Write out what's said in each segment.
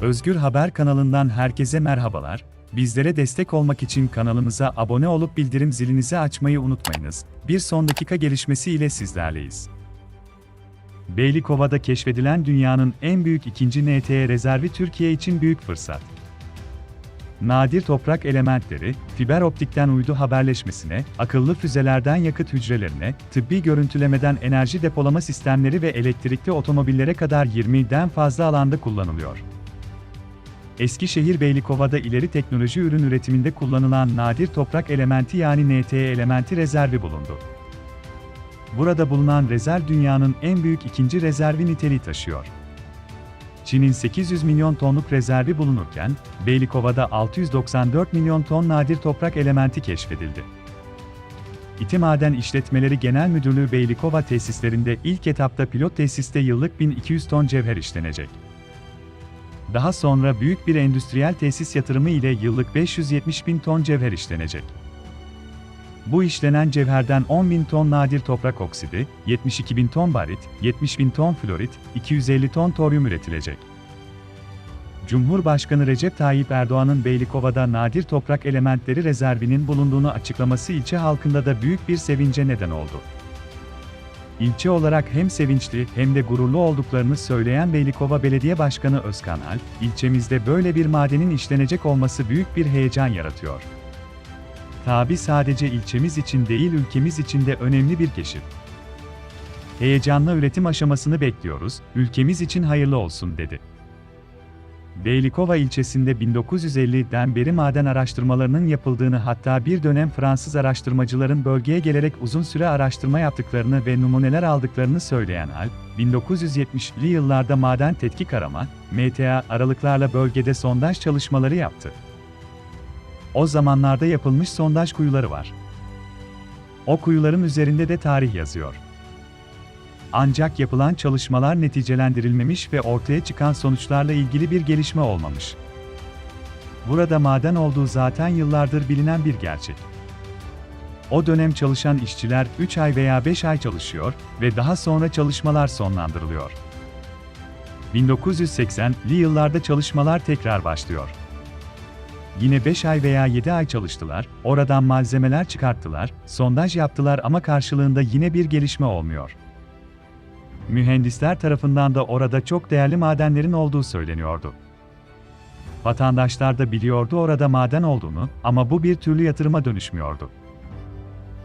Özgür Haber kanalından herkese merhabalar. Bizlere destek olmak için kanalımıza abone olup bildirim zilinizi açmayı unutmayınız. Bir son dakika gelişmesi ile sizlerleyiz. Beylikova'da keşfedilen dünyanın en büyük ikinci NTE rezervi Türkiye için büyük fırsat. Nadir toprak elementleri, fiber optikten uydu haberleşmesine, akıllı füzelerden yakıt hücrelerine, tıbbi görüntülemeden enerji depolama sistemleri ve elektrikli otomobillere kadar 20'den fazla alanda kullanılıyor. Eskişehir Beylikova'da ileri teknoloji ürün üretiminde kullanılan nadir toprak elementi yani NTE elementi rezervi bulundu. Burada bulunan rezerv dünyanın en büyük ikinci rezervi niteliği taşıyor. Çin'in 800 milyon tonluk rezervi bulunurken, Beylikova'da 694 milyon ton nadir toprak elementi keşfedildi. İti Maden İşletmeleri Genel Müdürlüğü Beylikova tesislerinde ilk etapta pilot tesiste yıllık 1200 ton cevher işlenecek. Daha sonra büyük bir endüstriyel tesis yatırımı ile yıllık 570 bin ton cevher işlenecek. Bu işlenen cevherden 10 bin ton nadir toprak oksidi, 72 bin ton barit, 70 bin ton florit, 250 ton toryum üretilecek. Cumhurbaşkanı Recep Tayyip Erdoğan'ın Beylikova'da nadir toprak elementleri rezervinin bulunduğunu açıklaması ilçe halkında da büyük bir sevince neden oldu. İlçe olarak hem sevinçli hem de gururlu olduklarını söyleyen Beylikova Belediye Başkanı Özkan Alp, ilçemizde böyle bir madenin işlenecek olması büyük bir heyecan yaratıyor. Tabi sadece ilçemiz için değil ülkemiz için de önemli bir keşif. Heyecanla üretim aşamasını bekliyoruz, ülkemiz için hayırlı olsun dedi. Beylikova ilçesinde 1950'den beri maden araştırmalarının yapıldığını hatta bir dönem Fransız araştırmacıların bölgeye gelerek uzun süre araştırma yaptıklarını ve numuneler aldıklarını söyleyen Alp, 1970'li yıllarda maden tetkik arama, MTA aralıklarla bölgede sondaj çalışmaları yaptı. O zamanlarda yapılmış sondaj kuyuları var. O kuyuların üzerinde de tarih yazıyor. Ancak yapılan çalışmalar neticelendirilmemiş ve ortaya çıkan sonuçlarla ilgili bir gelişme olmamış. Burada maden olduğu zaten yıllardır bilinen bir gerçek. O dönem çalışan işçiler 3 ay veya 5 ay çalışıyor ve daha sonra çalışmalar sonlandırılıyor. 1980'li yıllarda çalışmalar tekrar başlıyor. Yine 5 ay veya 7 ay çalıştılar, oradan malzemeler çıkarttılar, sondaj yaptılar ama karşılığında yine bir gelişme olmuyor. Mühendisler tarafından da orada çok değerli madenlerin olduğu söyleniyordu. Vatandaşlar da biliyordu orada maden olduğunu ama bu bir türlü yatırıma dönüşmüyordu.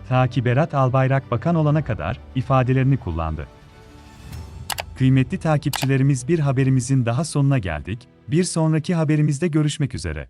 Ta ki Berat Albayrak bakan olana kadar ifadelerini kullandı. Kıymetli takipçilerimiz bir haberimizin daha sonuna geldik. Bir sonraki haberimizde görüşmek üzere.